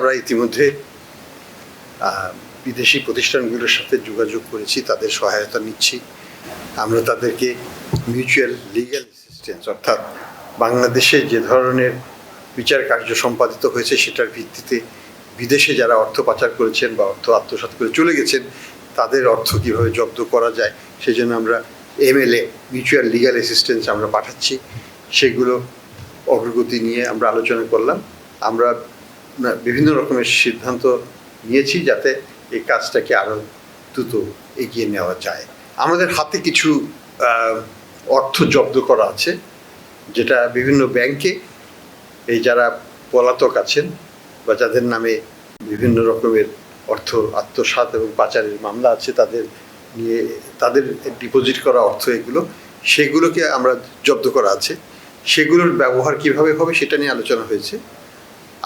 আমরা ইতিমধ্যে বিদেশি প্রতিষ্ঠানগুলোর সাথে যোগাযোগ করেছি, তাদের সহায়তা নিচ্ছি। আমরা তাদেরকে মিউচুয়াল লিগ্যাল অ্যাসিস্ট্যান্স, অর্থাৎ বাংলাদেশে যে ধরনের বিচার কার্য সম্পাদিত হয়েছে, সেটার ভিত্তিতে বিদেশে যারা অর্থ পাচার করেছেন বা অর্থ আত্মসাৎ করে চলে গেছেন, তাদের অর্থ কীভাবে জব্দ করা যায় সেই জন্য আমরা এমএলএ, মিউচুয়াল লিগ্যাল অ্যাসিস্ট্যান্স আমরা পাঠাচ্ছি। সেগুলো অগ্রগতি নিয়ে আমরা আলোচনা করলাম। আমরা বিভিন্ন রকমের সিদ্ধান্ত নিয়েছি যাতে এই কাজটাকে আরও দ্রুত এগিয়ে নেওয়া যায়। আমাদের হাতে কিছু অর্থ জব্দ করা আছে, যেটা বিভিন্ন ব্যাংকে এই যারা পলাতক আছেন বা যাদের নামে বিভিন্ন রকমের অর্থ আত্মসাৎ এবং পাচারের মামলা আছে, তাদের নিয়ে, তাদের ডিপোজিট করা অর্থ এগুলো, সেগুলোকে আমরা জব্দ করা আছে। সেগুলোর ব্যবহার কীভাবে হবে সেটা নিয়ে আলোচনা হয়েছে।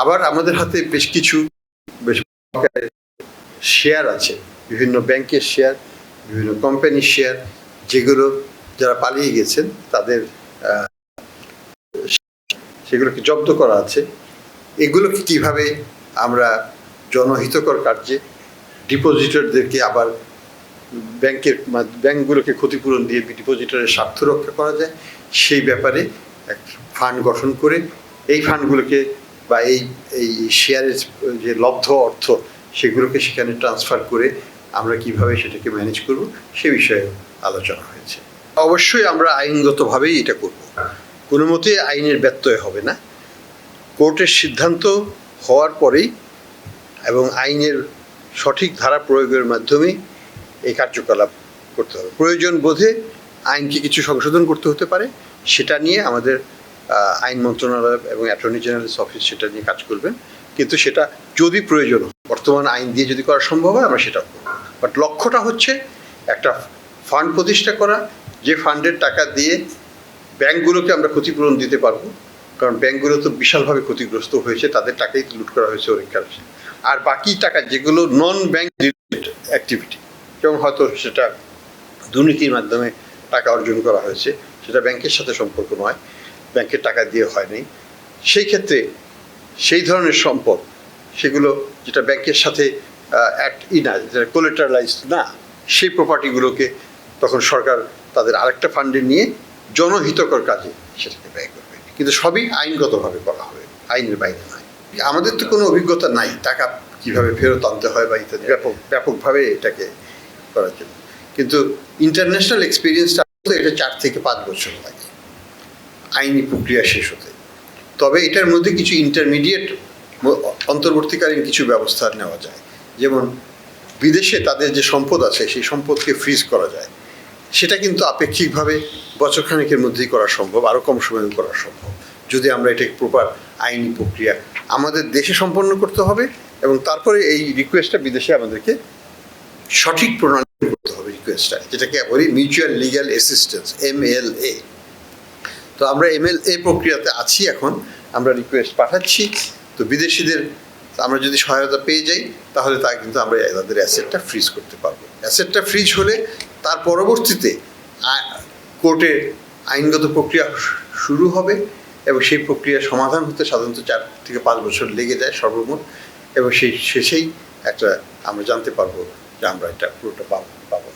আবার আমাদের হাতে বেশ কিছু, বেশ শেয়ার আছে। বিভিন্ন ব্যাংকের শেয়ার বিভিন্ন কোম্পানির শেয়ার যেগুলো যারা পালিয়ে গেছেন, তাদের সেগুলোকে জব্দ করা আছে। এগুলোকে কীভাবে আমরা জনহিতকর কার্যে ডিপোজিটরদেরকে আবার ব্যাংকের ব্যাংকগুলোকে ক্ষতিপূরণ দিয়ে ডিপোজিটরের স্বার্থ রক্ষা করা যায়, সেই ব্যাপারে এক ফান্ড গঠন করে এই ফান্ডগুলোকে বা এই এই শেয়ারের যে লব্ধ অর্থ সেগুলোকে সেখানে ট্রান্সফার করে আমরা কীভাবে সেটাকে ম্যানেজ করব সে বিষয়ে আলোচনা হয়েছে। অবশ্যই আমরা আইনগতভাবেই এটা করব। কোনো মতে আইনের ব্যত্যয় হবে না। কোর্টের সিদ্ধান্ত হওয়ার পরেই এবং আইনের সঠিক ধারা প্রয়োগের মাধ্যমে এই কার্যকলাপ করতে হবে। প্রয়োজন বোধে আইনকে কিছু সংশোধন করতে হতে পারে। সেটা নিয়ে আমাদের আইন মন্ত্রণালয় এবং অ্যাটর্নি জেনারেলস অফিস সেটা নিয়ে কাজ করবেন। কিন্তু সেটা যদি প্রয়োজন বর্তমান আইন দিয়ে যদি করা সম্ভব হয়, আমরা সেটা করব। বাট লক্ষ্যটা হচ্ছে একটা ফান্ড প্রতিষ্ঠা করা, যে ফান্ডের টাকা দিয়ে ব্যাংকগুলোকে আমরা ক্ষতিপূরণ দিতে পারব। কারণ ব্যাংকগুলো তো বিশালভাবে ক্ষতিগ্রস্ত হয়েছে, তাদের টাকাই লুট করা হয়েছে অনেক কারণে। আর বাকি টাকা, যেগুলো নন ব্যাংক রিলেটেড অ্যাক্টিভিটি যেমন হয়তো সেটা দুর্নীতির মাধ্যমে টাকা অর্জন করা হয়েছে, সেটা ব্যাংকের সাথে সম্পর্ক নয়। ব্যাংকের টাকা দিয়ে হয়নি সেই ক্ষেত্রে সেই ধরনের সম্পদ, সেগুলো যেটা ব্যাংকের সাথে অ্যাক্ট ই না, যেটা কোলেটারালাইজ না, সেই প্রপার্টিগুলোকে তখন সরকার তাদের আরেকটা ফান্ডে নিয়ে জনহিতকর কাজে সেটাকে ব্যয় করবে। কিন্তু সবই আইনগতভাবে করা হবে, আইনের বাইরে নয়। আমাদের তো কোনো অভিজ্ঞতা নাই, টাকা কীভাবে ফেরত আনতে হয় বা ইত্যাদি। ব্যাপক, ব্যাপকভাবে এটাকে করার জন্য। কিন্তু ইন্টারন্যাশনাল এক্সপিরিয়েন্সটা এটা চার থেকে পাঁচ বছর লাগে। আইনি প্রক্রিয়া শেষ হতে। তবে এটার মধ্যে কিছু ইন্টারমিডিয়েট অন্তর্বর্তীকালীন কিছু ব্যবস্থা নেওয়া যায়। যেমন বিদেশে তাদের যে সম্পদ আছে, সেই সম্পদকে ফ্রিজ করা যায়। সেটা কিন্তু আপেক্ষিকভাবে বছরখানেকের মধ্যেই করা সম্ভব আরও কম সময়ে করা সম্ভব, যদি আমরা এটাকে প্রপার আইনি প্রক্রিয়া আমাদের দেশে সম্পন্ন করতে হবে এবং তারপরে এই রিকোয়েস্টটা বিদেশে আমাদেরকে সঠিক প্রণালী করতে হবে রিকোয়েস্টটা যেটাকে বলি mutual legal assistance M L A তো আমরা এম এল এ প্রক্রিয়াতে আছি এখন। আমরা রিকোয়েস্ট পাঠাচ্ছি। তো বিদেশিদের আমরা যদি সহায়তা পেয়ে যাই, তাহলে তা কিন্তু আমরা তাদের অ্যাসেটটা ফ্রিজ করতে পারব। অ্যাসেটটা ফ্রিজ হলে তার পরবর্তীতে কোর্টে আইনগত প্রক্রিয়া শুরু হবে এবং সেই প্রক্রিয়া সমাধান হতে সাধারণত চার থেকে পাঁচ বছর লেগে যায় সর্বমোট এবং সেই শেষেই একটা আমরা জানতে পারব যে আমরা এটা পুরোটা পাবো পাবো।